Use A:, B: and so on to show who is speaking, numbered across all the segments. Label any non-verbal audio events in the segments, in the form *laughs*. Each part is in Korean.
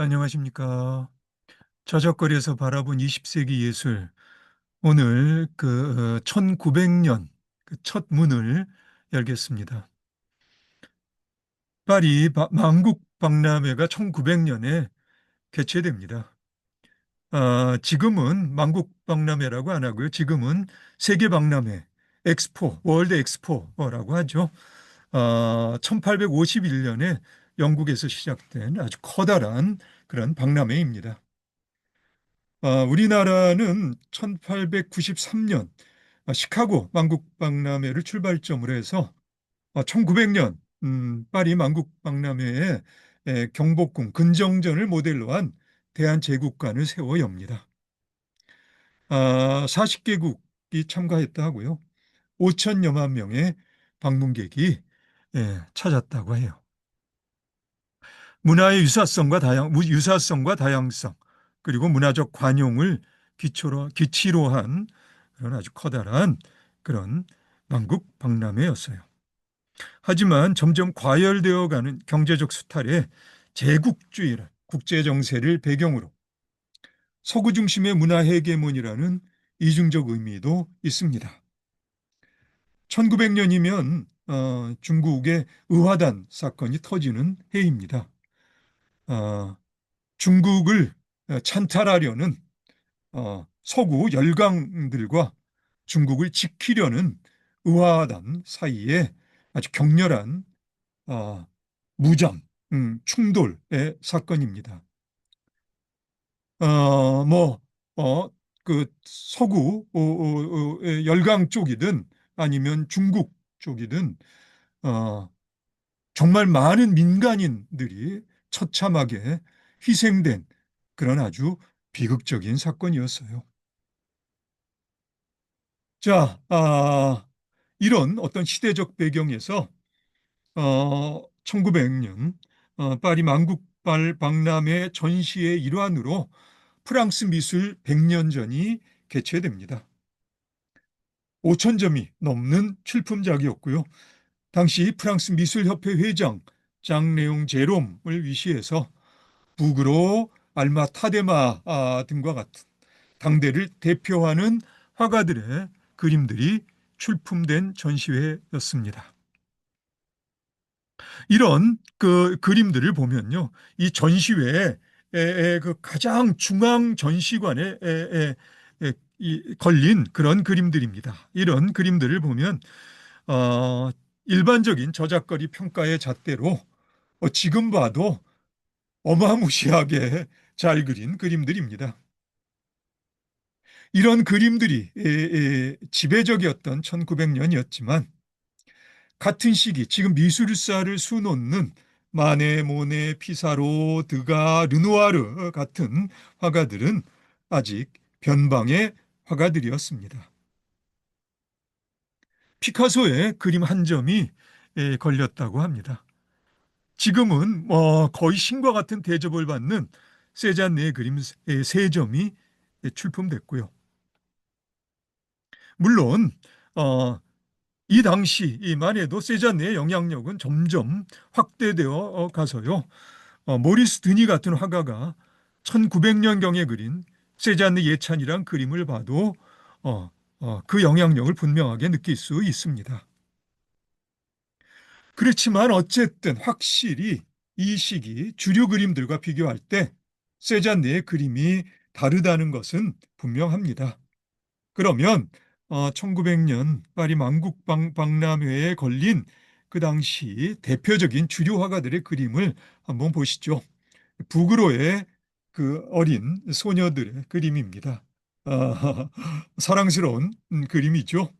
A: 안녕하십니까. 저작거리에서 바라본 20세기 예술. 오늘 그 1900년 그첫 문을 열겠습니다. 파리 만국 박람회가 1900년에 개최됩니다. 아, 지금은 만국 박람회라고 안 하고요. 지금은 세계 박람회, 엑스포, 월드 엑스포라고 하죠. 아, 1851년에 영국에서 시작된 아주 커다란 그런 박람회입니다. 아, 우리나라는 1893년 아, 시카고 만국박람회를 출발점으로 해서 1900년 아, 음, 파리 만국박람회에 경복궁 근정전을 모델로 한 대한제국관을 세워 엽니다. 40개국이 참가했다 하고요. 5천여만 명의 방문객이 예, 찾았다고 해요. 문화의 유사성과 다양, 유사성과 다양성, 그리고 문화적 관용을 기초로, 기치로 한 그런 아주 커다란 그런 만국 박람회였어요. 하지만 점점 과열되어 가는 경제적 수탈에 제국주의를 국제 정세를 배경으로 서구 중심의 문화 헤게몬이라는 이중적 의미도 있습니다. 1900년이면 어, 중국의 의화단 사건이 터지는 해입니다. 어, 중국을 찬탈하려는 어, 서구 열강들과 중국을 지키려는 의화단 사이에 아주 격렬한 어, 무장, 음, 충돌의 사건입니다. 어, 뭐, 어, 그 서구 어, 어, 어 열강 쪽이든 아니면 중국 쪽이든 어, 정말 많은 민간인들이 처참하게 희생된 그런 아주 비극적인 사건이었어요. 자, 아, 이런 어떤 시대적 배경에서 어, 1900년 어, 파리 만국발 박람회 전시의 일환으로 프랑스 미술 100년 전이 개최됩니다. 5천 점이 넘는 출품작이었고요. 당시 프랑스 미술협회 회장 장레용 제롬을 위시해서 북으로 알마 타데마 아, 등과 같은 당대를 대표하는 화가들의 그림들이 출품된 전시회였습니다. 이런 그 그림들을 보면요. 이 전시회에 그 가장 중앙 전시관에 걸린 그런 그림들입니다. 이런 그림들을 보면 어, 일반적인 저작거리 평가의 잣대로 어, 지금 봐도 어마무시하게 잘 그린 그림들입니다. 이런 그림들이 지배적이었던 1900년이었지만 같은 시기 지금 미술사를 수놓는 마네, 모네, 피사로, 드가, 르누아르 같은 화가들은 아직 변방의 화가들이었습니다. 피카소의 그림 한 점이 걸렸다고 합니다. 지금은 뭐 거의 신과 같은 대접을 받는 세잔네의 그림 세 점이 출품됐고요. 물론 어, 이 당시만 해도 세잔네의 영향력은 점점 확대되어 가서요. 어, 모리스 드니 같은 화가가 1900년경에 그린 세잔네 예찬이란 그림을 봐도 어, 어, 그 영향력을 분명하게 느낄 수 있습니다. 그렇지만 어쨌든 확실히 이 시기 주류 그림들과 비교할 때 세잔네의 그림이 다르다는 것은 분명합니다. 그러면 1900년 어, 파리 만국방 박람회에 걸린 그 당시 대표적인 주류 화가들의 그림을 한번 보시죠. 북으로의 그 어린 소녀들의 그림입니다. 아, *laughs* 사랑스러운 그림이죠.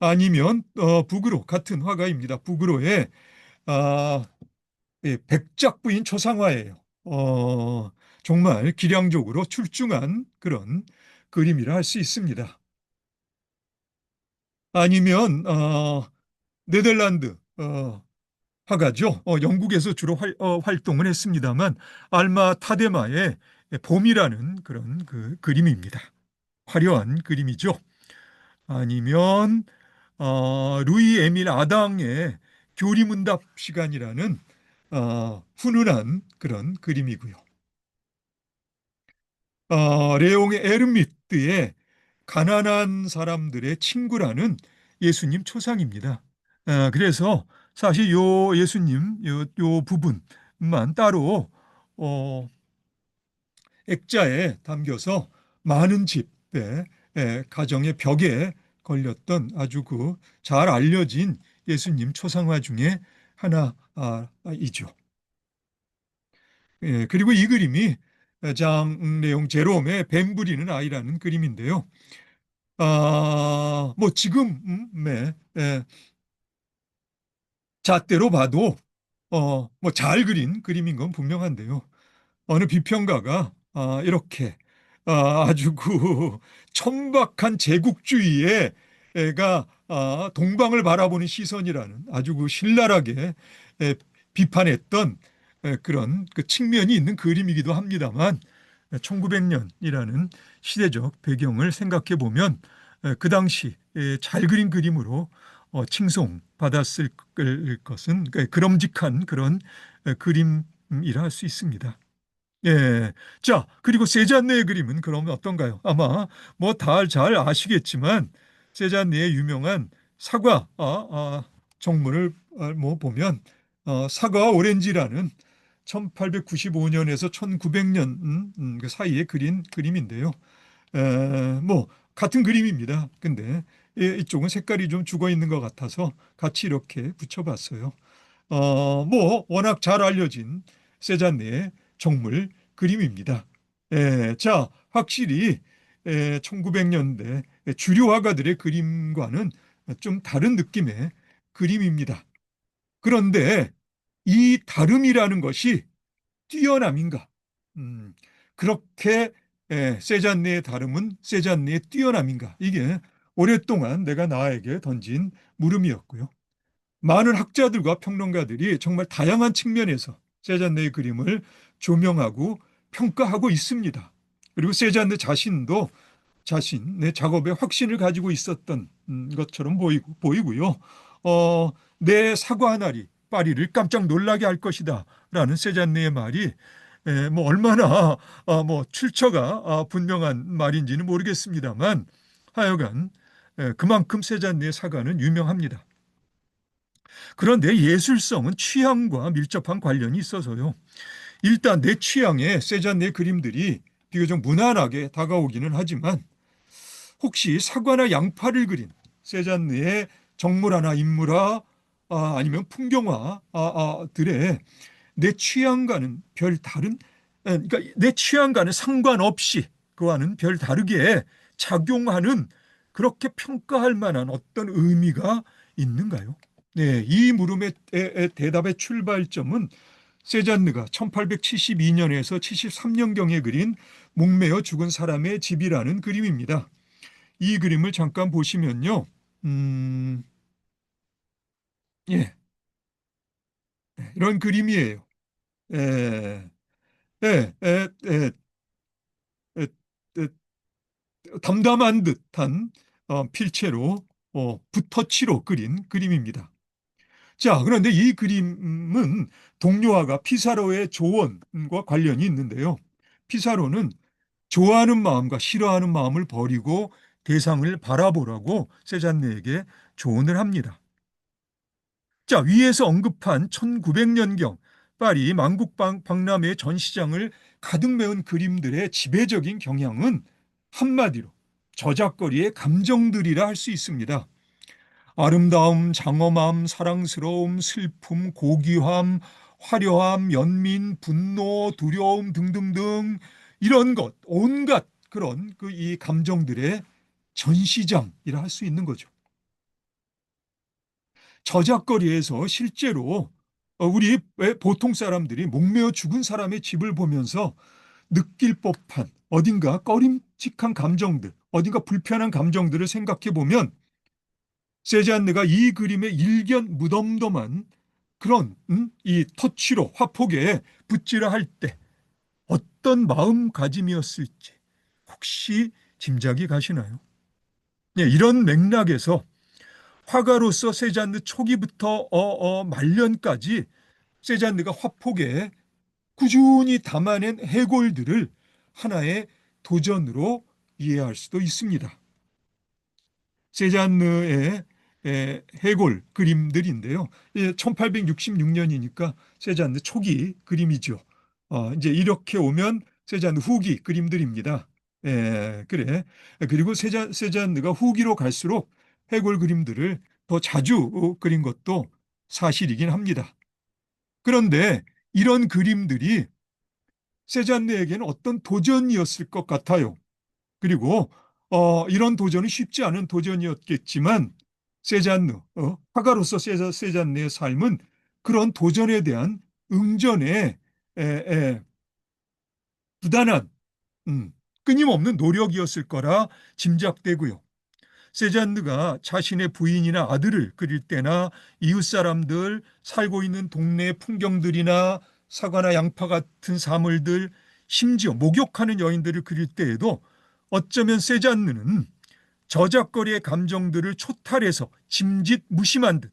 A: 아니면 어, 북으로 같은 화가입니다. 북으로의 아, 예, 백작 부인 초상화예요. 어, 정말 기량적으로 출중한 그런 그림이라 할 수 있습니다. 아니면 어, 네덜란드 어, 화가죠. 어, 영국에서 주로 활, 어, 활동을 했습니다만 알마 타데마의 봄이라는 그런 그 그림입니다. 화려한 그림이죠. 아니면 어, 루이 에밀 아당의 교리문답 시간이라는 어, 훈훈한 그런 그림이고요. 어, 레옹의 에르미트의 가난한 사람들의 친구라는 예수님 초상입니다. 아, 그래서 사실 요 예수님 요, 요 부분만 따로 어, 액자에 담겨서 많은 집에 예, 가정의 벽에 걸렸던 아주 그 잘 알려진 예수님 초상화 중에 하나이죠. 예, 그리고 이 그림이 장 내용 제롬의 뱀 부리는 아이라는 그림인데요. 아, 뭐 지금 음, 네, 예, 잣대로 봐도 어, 뭐 잘 그린 그림인 건 분명한데요. 어느 비평가가 아, 이렇게 아, 아주 그 천박한 제국주의가 아, 동방을 바라보는 시선이라는 아주 그 신랄하게 에, 비판했던 에, 그런 그 측면이 있는 그림이기도 합니다만 1900년이라는 시대적 배경을 생각해 보면 그 당시 잘 그린 그림으로 어, 칭송받았을 것은 그럼직한 그런 그림이라 할 수 있습니다. 예. 자, 그리고 세잔네의 그림은 그럼 어떤가요? 아마 뭐 다 잘 아시겠지만 세잔네의 유명한 사과 아, 아, 정문을 아, 뭐 보면 어, 사과 오렌지라는 1895년에서 1900년 음, 음, 그 사이에 그린 그림인데요. 에, 뭐 같은 그림입니다. 근데 이쪽은 색깔이 좀 죽어 있는 것 같아서 같이 이렇게 붙여봤어요. 어, 뭐 워낙 잘 알려진 세잔네의 정물 그림입니다. 에, 자, 확실히 에, 1900년대 주류 화가들의 그림과는 좀 다른 느낌의 그림입니다. 그런데 이 다름이라는 것이 뛰어남인가? 음, 그렇게 에, 세잔네의 다름은 세잔네의 뛰어남인가? 이게 오랫동안 내가 나에게 던진 물음이었고요. 많은 학자들과 평론가들이 정말 다양한 측면에서 세잔네의 그림을 조명하고 평가하고 있습니다. 그리고 세잔네 자신도 자신의 작업에 확신을 가지고 있었던 음, 것처럼 보이고, 보이고요. 어, 내 사과 하나리 파리를 깜짝 놀라게 할 것이다 라는 세잔네의 말이 에, 뭐 얼마나 아, 뭐 출처가 아, 분명한 말인지는 모르겠습니다만 하여간 에, 그만큼 세잔네의 사과는 유명합니다. 그런데 예술성은 취향과 밀접한 관련이 있어서요. 일단 내 취향에 세잔네 그림들이 비교적 무난하게 다가오기는 하지만 혹시 사과나 양파를 그린 세잔네의 정물화나 인물화 아, 아니면 풍경화들의 내 취향과는 별 다른 그러니까 내 취향과는 상관없이 그와는 별 다르게 작용하는 그렇게 평가할 만한 어떤 의미가 있는가요? 네, 이 물음의 대답의 출발점은 세잔느가 1872년에서 73년경에 그린 목매어 죽은 사람의 집이라는 그림입니다. 이 그림을 잠깐 보시면요. 음, 예. 네, 이런 그림이에요. 예, 예, 예, 예, 예, 예, 담담한 듯한 어, 필체로 어, 붓터치로 그린 그림입니다. 자, 그런데 이 그림은 동료화가 피사로의 조언과 관련이 있는데요. 피사로는 좋아하는 마음과 싫어하는 마음을 버리고 대상을 바라보라고 세잔네에게 조언을 합니다. 자, 위에서 언급한 1900년경 파리 만국 박람회 전시장을 가득 메운 그림들의 지배적인 경향은 한마디로 저작거리의 감정들이라 할 수 있습니다. 아름다움, 장엄함, 사랑스러움, 슬픔, 고귀함, 화려함, 연민, 분노, 두려움 등등등 이런 것, 온갖 그런 그 이 감정들의 전시장이라 할 수 있는 거죠. 저작거리에서 실제로 어, 우리 보통 사람들이 목매어 죽은 사람의 집을 보면서 느낄 법한 어딘가 꺼림칙한 감정들, 어딘가 불편한 감정들을 생각해 보면 세잔느가 이 그림의 일견 무덤덤한 그런 음? 이 터치로 화폭에 붓질을 할때 어떤 마음가짐이었을지 혹시 짐작이 가시나요? 네, 이런 맥락에서 화가로서 세잔느 초기부터 어, 어, 말년까지 세잔느가 화폭에 꾸준히 담아낸 해골들을 하나의 도전으로 이해할 수도 있습니다. 세잔느의 에, 해골 그림들인데요. 1866년이니까 세잔느 초기 그림이죠. 어, 이제 이렇게 오면 세잔느 후기 그림들입니다. 예, 그래. 그리고 세잔, 세잔느가 후기로 갈수록 해골 그림들을 더 자주 어, 그린 것도 사실이긴 합니다. 그런데 이런 그림들이 세잔느에게는 어떤 도전이었을 것 같아요. 그리고 어, 이런 도전이 쉽지 않은 도전이었겠지만 세잔느, 어, 화가로서 세자, 세잔느의 삶은 그런 도전에 대한 응전에 에, 에, 부단한 음, 끊임없는 노력이었을 거라 짐작되고요. 세잔느가 자신의 부인이나 아들을 그릴 때나 이웃 사람들 살고 있는 동네 풍경들이나 사과나 양파 같은 사물들 심지어 목욕하는 여인들을 그릴 때에도 어쩌면 세잔느는 저작거리의 감정들을 초탈해서 짐짓 무심한 듯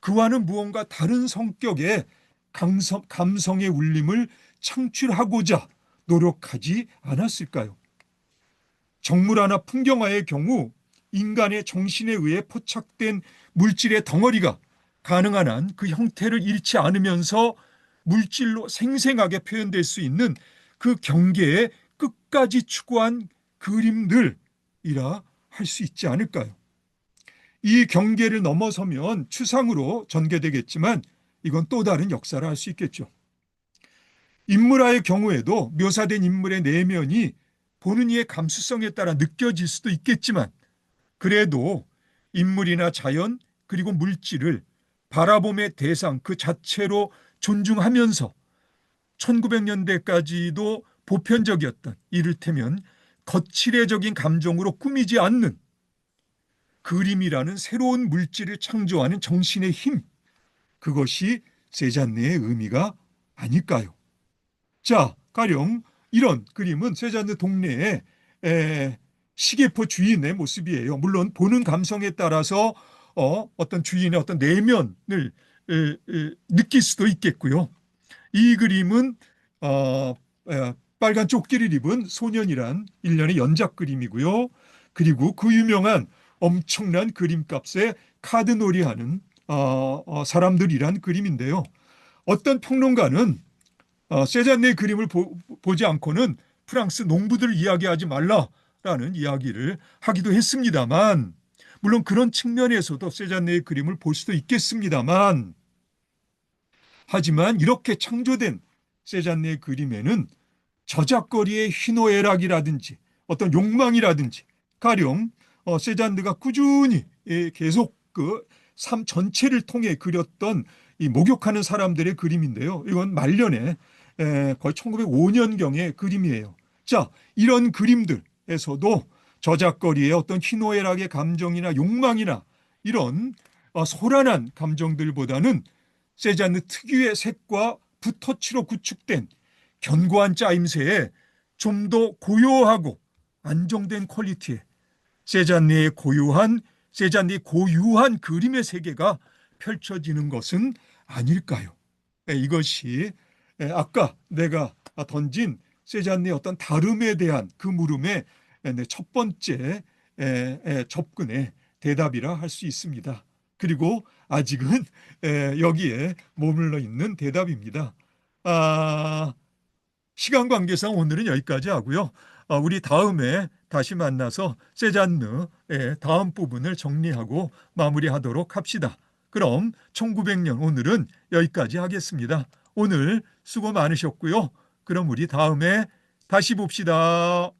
A: 그와는 무언가 다른 성격의 감성, 감성의 울림을 창출하고자 노력하지 않았을까요? 정물화나 풍경화의 경우 인간의 정신에 의해 포착된 물질의 덩어리가 가능한 한 그 형태를 잃지 않으면서 물질로 생생하게 표현될 수 있는 그 경계에 끝까지 추구한 그림들이라 할 수 있지 않을까요? 이 경계를 넘어서면 추상으로 전개되겠지만 이건 또 다른 역사를 할 수 있겠죠. 인물화의 경우에도 묘사된 인물의 내면이 보는 이의 감수성에 따라 느껴질 수도 있겠지만 그래도 인물이나 자연 그리고 물질을 바라봄의 대상 그 자체로 존중하면서 1900년대까지도 보편적이었던 이를테면 거칠애적인 감정으로 꾸미지 않는 그림이라는 새로운 물질을 창조하는 정신의 힘 그것이 세잔네의 의미가 아닐까요? 자, 가령 이런 그림은 세잔네 동네에 에, 시계포 주인의 모습이에요. 물론 보는 감성에 따라서 어, 어떤 주인의 어떤 내면을 에, 에, 느낄 수도 있겠고요. 이 그림은 어, 에, 빨간 조끼를 입은 소년이란 일련의 연작 그림이고요. 그리고 그 유명한 엄청난 그림값에 카드놀이하는 어, 어, 사람들이란 그림인데요. 어떤 평론가는 어, 세잔네 그림을 보, 보지 않고는 프랑스 농부들 이야기하지 말라라는 이야기를 하기도 했습니다만 물론 그런 측면에서도 세잔네의 그림을 볼 수도 있겠습니다만 하지만 이렇게 창조된 세잔네의 그림에는 저작거리의 희노애락이라든지 어떤 욕망이라든지 가령 어, 세잔드가 꾸준히 예, 계속 그 삶 전체를 통해 그렸던 이 목욕하는 사람들의 그림인데요. 이건 말년에 에, 거의 1905년경의 그림이에요. 자, 이런 그림들에서도 저작거리의 어떤 희노애락의 감정이나 욕망이나 이런 어, 소란한 감정들보다는 세잔느 특유의 색과 붓터치로 구축된 견고한 짜임새에 좀 더 고요하고 안정된 퀄리티의 세잔니의 고유한 세잔니 고유한 그림의 세계가 펼쳐지는 것은 아닐까요? 예, 이것이 예, 아까 내가 던진 세잔니의 어떤 다름에 대한 그 물음의 예, 첫 번째 접근의 대답이라 할 수 있습니다. 그리고 아직은 여기에 머물러 있는 대답입니다. 아, 시간 관계상 오늘은 여기까지 하고요. 어, 우리 다음에 다시 만나서 세잔느의 다음 부분을 정리하고 마무리하도록 합시다. 그럼 1900년 오늘은 여기까지 하겠습니다. 오늘 수고 많으셨고요. 그럼 우리 다음에 다시 봅시다.